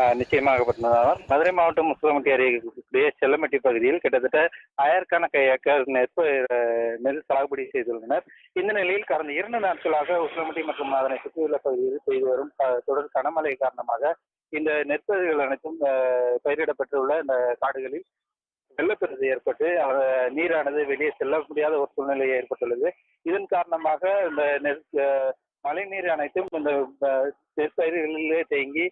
ஆஹ் நிச்சயமாக மதுரை மாவட்டம் முசுலமட்டி அருகே செல்லமட்டி பகுதியில் கிட்டத்தட்ட ஆயிரக்கணக்க ஏக்கர் நெற்ப நெல் சாகுபடி செய்துள்ளனர். இந்த நிலையில் கடந்த இரண்டு நாட்களாக உசிலமட்டி மற்றும் அதனை சுற்றியுள்ள பகுதியில் பெய்து வரும் தொடர் கனமழை காரணமாக இந்த நெற்பயிர்கள் அனைத்தும் பயிரிடப்பட்டுள்ள இந்த காடுகளில் வெள்ளப்பெருது ஏற்பட்டு நீரானது வெளியே செல்ல முடியாத ஒரு சூழ்நிலை ஏற்பட்டுள்ளது. இதன் காரணமாக இந்த நெற் மழை மழைநீர் அனைத்தும் இந்த நெற்பயிர்களிலே தேங்கி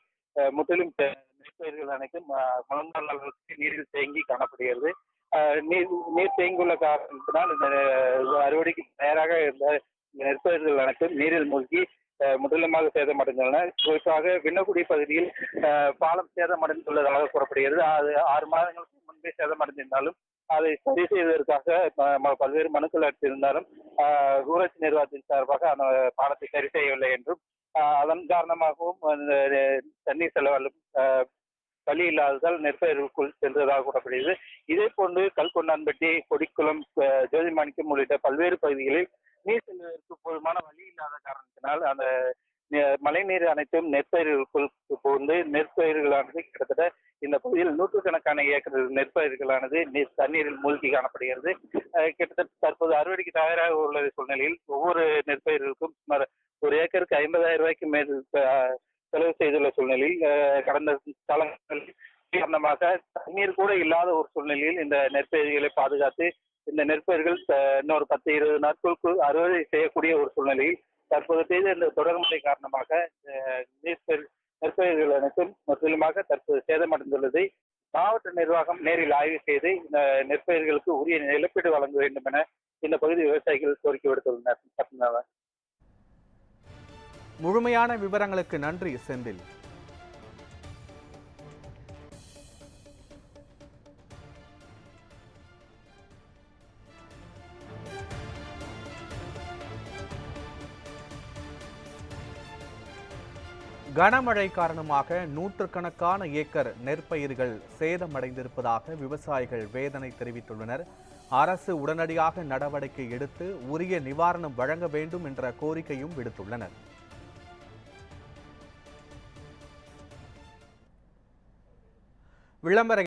முற்றிலும் நெற்பயிர்கள் அனைத்தும் ஆஹ் முழங்கால் அளவுக்கு நீரில் தேங்கி காணப்படுகிறது. நீர் நீர் தேங்கியுள்ள காரணத்தினால் இந்த அறுவடைக்கு தயாராக இருந்த நெற்பயிர்கள் அனைத்தும் நீரில் மூழ்கி ஆஹ் முற்றிலுமாக சேதமடைந்துள்ளன. குறிப்பாக விண்ணக்குடி பகுதியில் ஆஹ் பாலம் சேதமடைந்துள்ளதாக கூறப்படுகிறது. அது ஆறு மாதங்களுக்கு முன்பே சேதமடைந்திருந்தாலும் அதை சரி செய்வதற்காக பல்வேறு மனுக்கள் அளித்திருந்தாலும் ஆஹ் ஊராட்சி நிர்வாகத்தின் சார்பாக அந்த பாலத்தை சரி செய்யவில்லை என்றும் அதன் காரணமாகவும் தண்ணீர் செலவலும் வழி இல்லாததால் நெற்பயிர்களுக்குள் சென்றதாக கூறப்படுகிறது. இதே போன்று கல்கொண்டான்பட்டி கொடிக்குளம் ஜோதிமாணிக்கம் உள்ளிட்ட பல்வேறு பகுதிகளில் நீர் செல்வதற்கு போதுமான வழி இல்லாத காரணத்தினால் அந்த மழைநீர் அனைத்தும் நெற்பயிர்களுக்குள் புகுந்து நெற்பயிர்களானது கிட்டத்தட்ட இந்த பகுதியில் நூற்றுக்கணக்கான ஏக்கர் நெற்பயிர்களானது நீர் தண்ணீரில் மூழ்கி காணப்படுகிறது. அஹ் கிட்டத்தட்ட தற்போது அறுவடைக்கு தயாராக உள்ள சூழ்நிலையில் ஒவ்வொரு நெற்பயிர்களுக்கும் சுமார் ஏக்கருக்கு ஐம்பதாயிரம் ரூபாய்க்கு மேல் செலவு செய்துள்ள சூழ்நிலையில் கடந்த காலங்களில் காரணமாக தண்ணீர் கூட இல்லாத ஒரு சூழ்நிலையில் இந்த நெற்பயிர்களை பாதுகாத்து இந்த நெற்பயிர்கள் இன்னொரு பத்து இருபது நாட்களுக்கு அறுவடை செய்யக்கூடிய ஒரு சூழ்நிலையில் தற்போது பெய்த இந்த தொடர்மழை காரணமாக அஹ், நெற்பயிர்கள் அனைத்தும் முற்றிலுமாக தற்போது சேதமடைந்துள்ளதை மாவட்ட நிர்வாகம் நேரில் ஆய்வு செய்து இந்த நெற்பயிர்களுக்கு உரிய இழப்பீடு வழங்க வேண்டும் என இந்த பகுதி விவசாயிகள் கோரிக்கை விடுத்துள்ளனர். முழுமையான விவரங்களுக்கு நன்றி செந்தில். கனமழை காரணமாக நூற்றுக்கணக்கான ஏக்கர் நெற்பயிர்கள் சேதமடைந்திருப்பதாக விவசாயிகள் வேதனை தெரிவித்துள்ளனர். அரசு உடனடியாக நடவடிக்கை எடுத்து உரிய நிவாரணம் வழங்க வேண்டும் என்ற கோரிக்கையும் விடுத்துள்ளனர். விளம்பர